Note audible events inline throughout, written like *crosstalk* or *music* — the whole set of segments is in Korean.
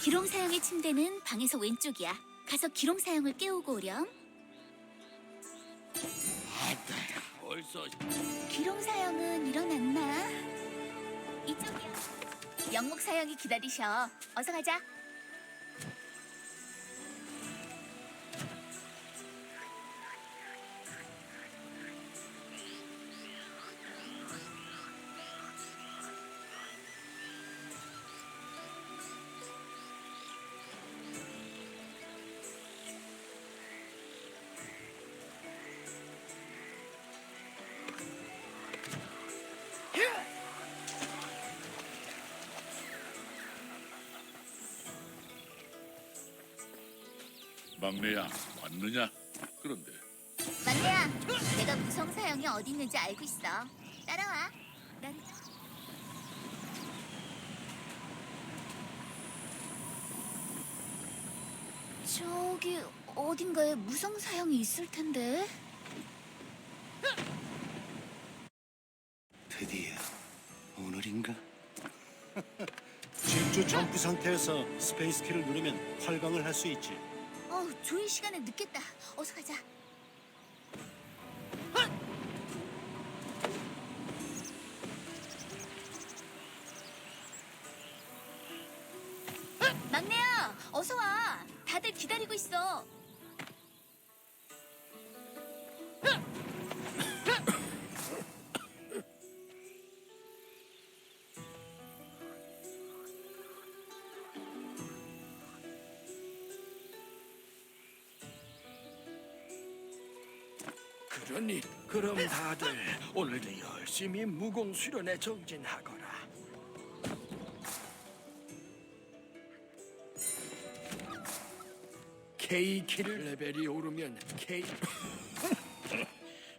기롱 사형의 침대는 방에서 왼쪽이야. 가서 기롱 사형을 깨우고 오렴. 벌써 기롱 사형은 일어났나? 이쪽이야. 영목 사형이 기다리셔. 어서 가자. 막내야 왔느냐? 그런데 막내야, 내가 무성 사형이 어디 있는지 알고 있어. 따라와. 난 저기 어딘가에 무성 사형이 있을 텐데. 드디어 오늘인가? *laughs* 질주 점프 상태에서 스페이스 키를 누르면 활강을 할 수 있지. 어, 조인 시간에 늦겠다. 어서 가자. 막내야, 어서 와. 다들 기다리고 있어. 그러니 그럼 다들 오늘도 열심히 무공 수련에 정진하거라. K 키를 레벨이 오르면 K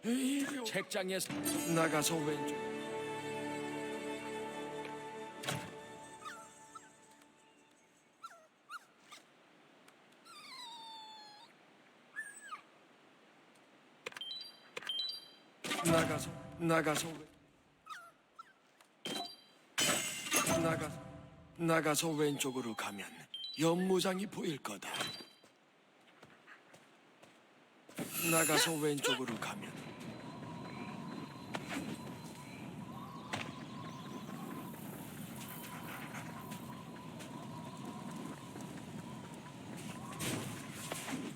*laughs* 책장에서 나가서 왼쪽 나가서 나가서 왼- 나가 나가서 왼쪽으로 가면 연무장이 보일 거다. 나가서 왼쪽으로 가면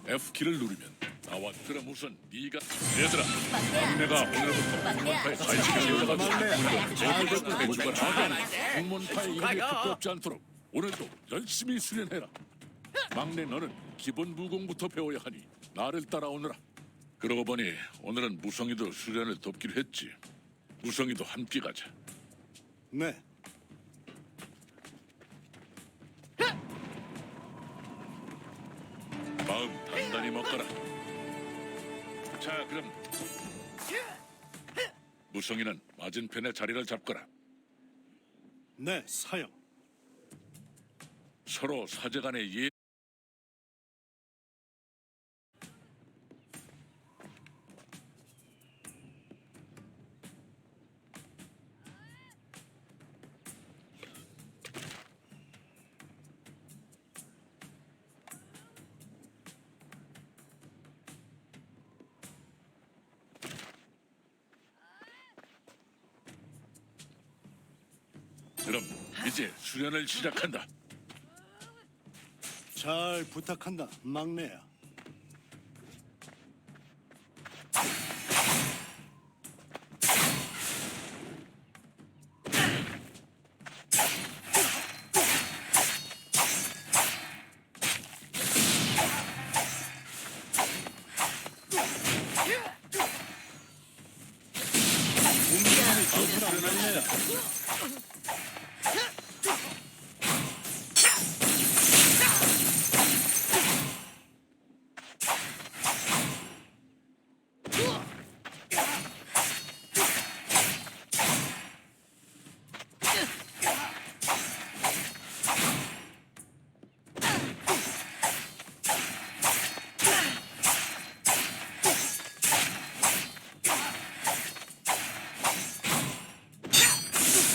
F 키를 누르면 나와 그럼 우선 네가 얘들아. 막내가 오늘부터. 중문파에 사이즈가 되어가지고 중문파의 이름이 두껍지 않도록 오늘도 열심히 수련해라. 막내 너는 기본 무공부터 배워야 하니 나를 따라오너라. 그러고 보니 오늘은 무성이도 수련을 돕기로 했지. 무성이도 함께 가자. 네. 마음 단단히 먹거라. 자, 그럼 무성이는 맞은편에 자리를 잡거라. 네, 사형. 서로 사제간의 예. 그럼 이제 수련을 시작한다. 잘 부탁한다, 막내야.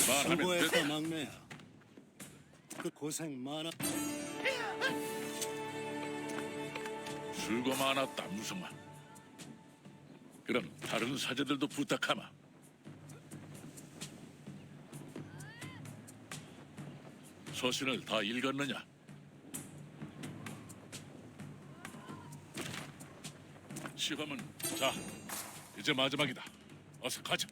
말하면 수고했다, 돼. 막내야. 그 고생 많아. 수고 많았다 무성아. 그럼 다른 사제들도 부탁하마. 서신을 다 읽었느냐? 시험은 자 이제 마지막이다. 어서 가자.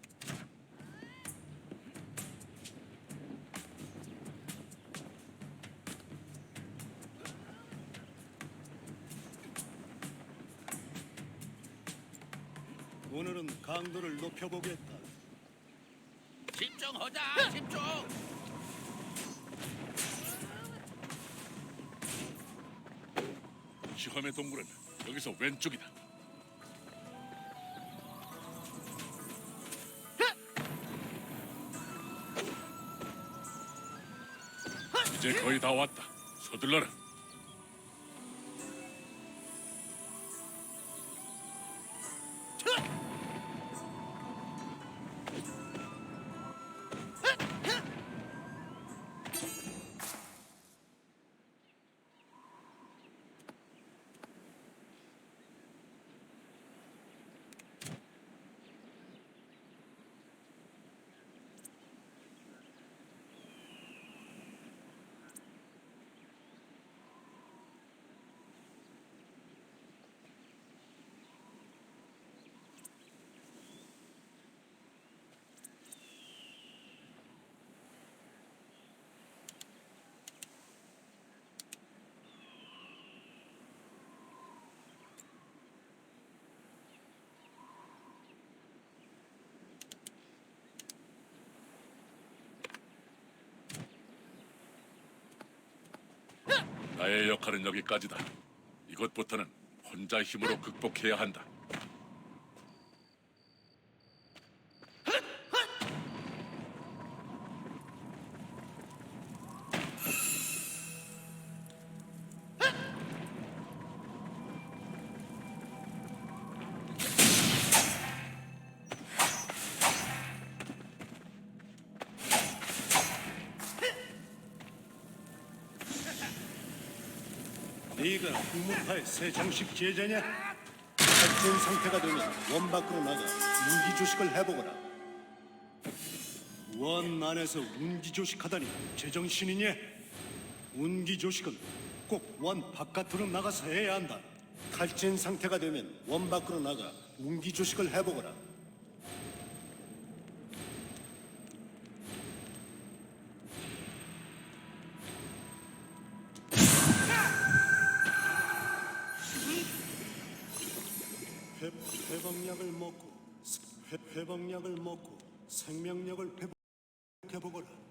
오늘은 강도를 높여보겠다. 집중하자, 집중. 시험의 동굴은 여기서 왼쪽이다. 이제 거의 다 왔다. 서둘러라. 나의 역할은 여기까지다. 이것부터는 혼자 힘으로 극복해야 한다. 네가 국문파의 새 정식 제자냐? 탈진 상태가 되면 원 밖으로 나가 운기 조식을 해보거라. 원 안에서 운기 조식하다니 제정신이냐? 운기 조식은 꼭 원 바깥으로 나가서 해야 한다. 탈진 상태가 되면 원 밖으로 나가 운기 조식을 해보거라. 회복약을 먹고 생명력을 회복해보거라.